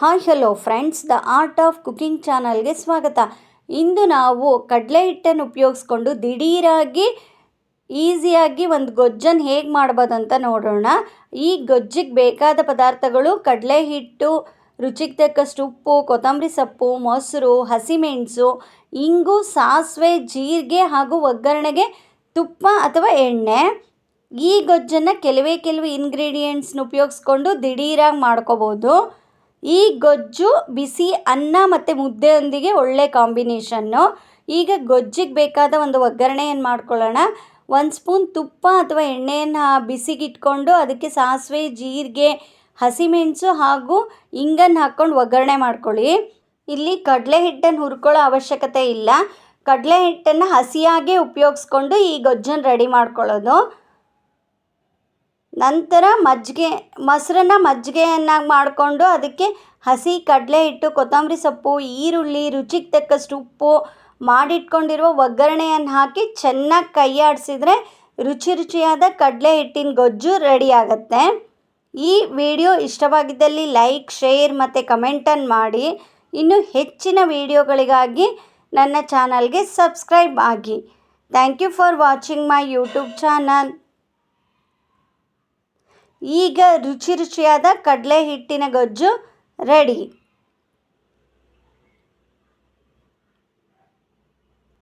Hi, hello friends, the art of cooking ಚಾನಲ್ಗೆ ಸ್ವಾಗತ. ಇಂದು ನಾವು ಕಡಲೆ ಹಿಟ್ಟನ್ನು ಉಪಯೋಗಿಸ್ಕೊಂಡು ದಿಢೀರಾಗಿ, ಈಸಿಯಾಗಿ ಒಂದು ಗೊಜ್ಜನ್ನು ಹೇಗೆ ಮಾಡ್ಬೋದು ಅಂತ ನೋಡೋಣ. ಈ ಗೊಜ್ಜಿಗೆ ಬೇಕಾದ ಪದಾರ್ಥಗಳು ಕಡಲೆ ಹಿಟ್ಟು, ರುಚಿಗೆ ತಕ್ಕಷ್ಟು ಉಪ್ಪು, ಕೊತ್ತಂಬರಿ ಸೊಪ್ಪು, ಮೊಸರು, ಹಸಿಮೆಣಸು, ಇಂಗು, ಸಾಸಿವೆ, ಜೀರಿಗೆ ಹಾಗೂ ಒಗ್ಗರಣೆಗೆ ತುಪ್ಪ ಅಥವಾ ಎಣ್ಣೆ. ಈ ಗೊಜ್ಜನ್ನು ಕೆಲವೇ ಕೆಲವು ಇಂಗ್ರೀಡಿಯೆಂಟ್ಸ್ನ ಉಪಯೋಗಿಸ್ಕೊಂಡು ದಿಢೀರಾಗಿ ಮಾಡ್ಕೋಬೋದು. ಈ ಗೊಜ್ಜು, ಬಿಸಿ ಅನ್ನ ಮತ್ತು ಮುದ್ದೆಯೊಂದಿಗೆ ಒಳ್ಳೆ ಕಾಂಬಿನೇಷನ್ನು. ಈಗ ಗೊಜ್ಜಿಗೆ ಬೇಕಾದ ಒಂದು ಒಗ್ಗರಣೆಯನ್ನು ಮಾಡ್ಕೊಳ್ಳೋಣ? ಒಂದು ಸ್ಪೂನ್ ತುಪ್ಪ ಅಥವಾ ಎಣ್ಣೆಯನ್ನು ಬಿಸಿಗಿಟ್ಕೊಂಡು ಅದಕ್ಕೆ ಸಾಸಿವೆ, ಜೀರಿಗೆ, ಹಸಿಮೆಣಸು ಹಾಗೂ ಇಂಗನ್ನು ಹಾಕ್ಕೊಂಡು ಒಗ್ಗರಣೆ ಮಾಡ್ಕೊಳ್ಳಿ. ಇಲ್ಲಿ ಕಡಲೆ ಹಿಟ್ಟನ್ನು ಹುರ್ಕೊಳ್ಳೋ ಅವಶ್ಯಕತೆ ಇಲ್ಲ. ಕಡಲೆ ಹಿಟ್ಟನ್ನು ಹಸಿಯಾಗೇ ಉಪಯೋಗಿಸ್ಕೊಂಡು ಈ ಗೊಜ್ಜನ್ನು ರೆಡಿ ಮಾಡ್ಕೊಳ್ಳೋದು. ನಂತರ ಮಜ್ಜಿಗೆ, ಮೊಸರನ್ನ ಮಜ್ಜಿಗೆಯನ್ನಾಗಿ ಮಾಡಿಕೊಂಡು ಅದಕ್ಕೆ ಹಸಿ ಕಡಲೆ ಹಿಟ್ಟು, ಕೊತ್ತಂಬರಿ ಸೊಪ್ಪು, ಈರುಳ್ಳಿ, ರುಚಿಗೆ ತಕ್ಕಷ್ಟು ಉಪ್ಪು ಮಾಡಿಟ್ಕೊಂಡಿರುವ ಒಗ್ಗರಣೆಯನ್ನು ಹಾಕಿ ಚೆನ್ನಾಗಿ ಕೈ ಆಡಿಸಿದ್ರೆ ರುಚಿ ರುಚಿಯಾದ ಕಡಲೆ ಹಿಟ್ಟಿನ ಗೊಜ್ಜು ರೆಡಿ ಆಗುತ್ತೆ. ಈ ವಿಡಿಯೋ ಇಷ್ಟವಾಗಿದ್ದಲ್ಲಿ ಲೈಕ್, ಶೇರ್ ಮತ್ತು ಕಮೆಂಟನ್ನು ಮಾಡಿ. ಇನ್ನು ಹೆಚ್ಚಿನ ವಿಡಿಯೋಗಳಿಗಾಗಿ ನನ್ನ ಚಾನಲ್ಗೆ ಸಬ್ಸ್ಕ್ರೈಬ್ ಆಗಿ. Thank you for watching my YouTube channel. ಈಗ ರುಚಿ ರುಚಿಯಾದ ಕಡಲೆ ಹಿಟ್ಟಿನ ಗೊಜ್ಜು ರೆಡಿ